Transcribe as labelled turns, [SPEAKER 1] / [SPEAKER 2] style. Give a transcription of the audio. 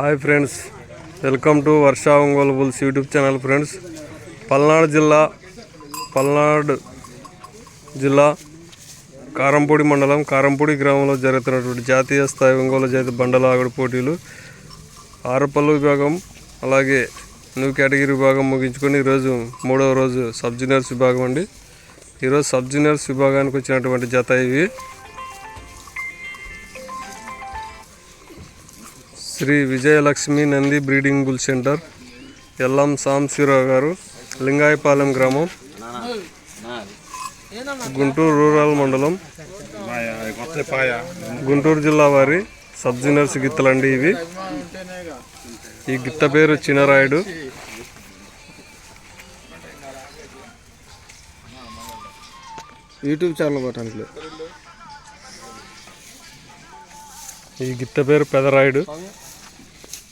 [SPEAKER 1] Hi friends welcome to Varsha Ongole bulls YouTube channel friends. Palnadu జిల్లా పల్నాడు జిల్లా కారంపూడి మండలం కారంపూడి గ్రామంలో జరుగుతున్నటువంటి జాతీయ స్థాయి ఒంగోలు జాతి బండల ఆగడు పోటీలు ఆరపల్లు విభాగం అలాగే న్యూ కేటగిరీ విభాగం ముగించుకొని ఈరోజు మూడవ రోజు సబ్ జూనియర్స్ విభాగం అండి. ఈరోజు సబ్ జూనియర్స్ విభాగానికి వచ్చినటువంటి జత ఇవి. Shri Vijayalakshmi Nandi breeding bull centre Ellam Samsivarao గారు లింగాయపాలెం గ్రామం గుంటూరు రూరల్ మండలం గుంటూరు జిల్లా వారి సబ్ జూనియర్స్ గిత్తలండి ఇవి. ఈ గిత్త పేరు చినరాయుడు.
[SPEAKER 2] యూట్యూబ్ ఛానల్ పట్టాలి
[SPEAKER 1] ఈ గిత్త పేరు పెదరాయుడు.